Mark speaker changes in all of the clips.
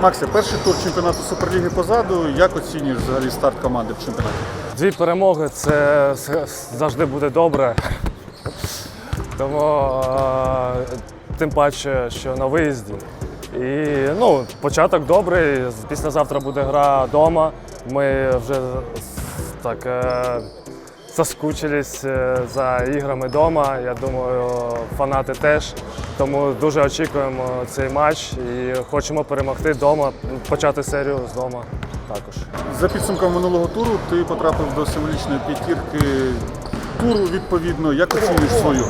Speaker 1: Максе, перший тур чемпіонату Суперліги позаду. Як оцінюєш взагалі старт команди в чемпіонаті?
Speaker 2: Дві перемоги це завжди буде добре. Тому е, тим паче, що на виїзді. І ну, початок добрий. Післязавтра буде гра вдома. Ми вже так заскучились е, за іграми вдома. Я думаю, фанати теж. Тому дуже очікуємо цей матч і хочемо перемогти вдома, почати серію з дома також.
Speaker 1: За підсумками минулого туру ти потрапив до символічної п'ятірки туру відповідно. Як оцінюєш свою?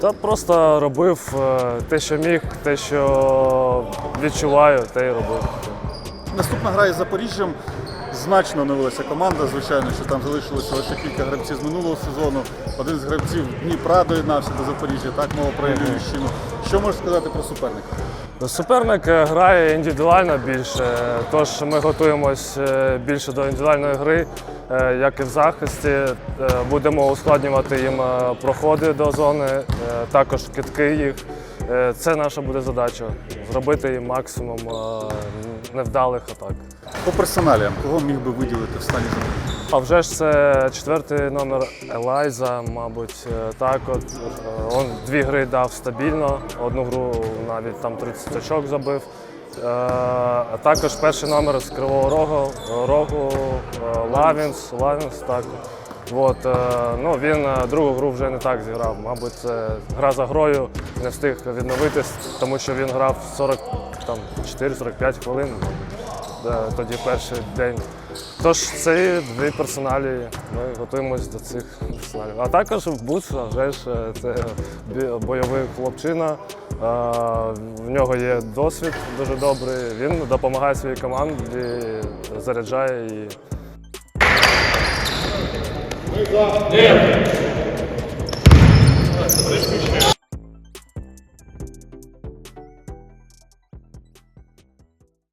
Speaker 2: Та просто робив е, те, що міг, те, що відчуваю, те й робив.
Speaker 1: Наступна гра із Запоріжжям. Значно оновилася команда. Звичайно, що там залишилося лише кілька гравців з минулого сезону. Один з гравців Дніпра доєднався до Запоріжжя, так мова про Ілющину. Що можеш сказати про суперника?
Speaker 2: Суперник грає індивідуально більше, тож ми готуємось е, більше до індивідуальної гри, е, як і в захисті. Е, Будемо ускладнювати їм проходи до зони, також китки їх. Це наша буде задача зробити їм максимум невдалих атак.
Speaker 1: По персоналіям, кого міг би виділити в стані Запоріжжя?
Speaker 2: А вже ж це четвертий номер Елайза, мабуть, е, так от. Е, Он дві гри дав стабільно, одну гру навіть там 30 очок забив. Е, А також перший номер з Кривого Рогу, Рогу Лавінс, Лавінс, так. От, ну, він другу гру вже не так зіграв. Мабуть, це гра за грою не встиг відновитись, тому що він грав 44-45 хвилин. е, Тоді перший день. Тож це дві персоналі. Ми готуємося до цих персоналів. А також в Буц, вже ж е, це бойовий хлопчина. Е, В нього є досвід дуже добрий. Він допомагає своїй команді, заряджає її.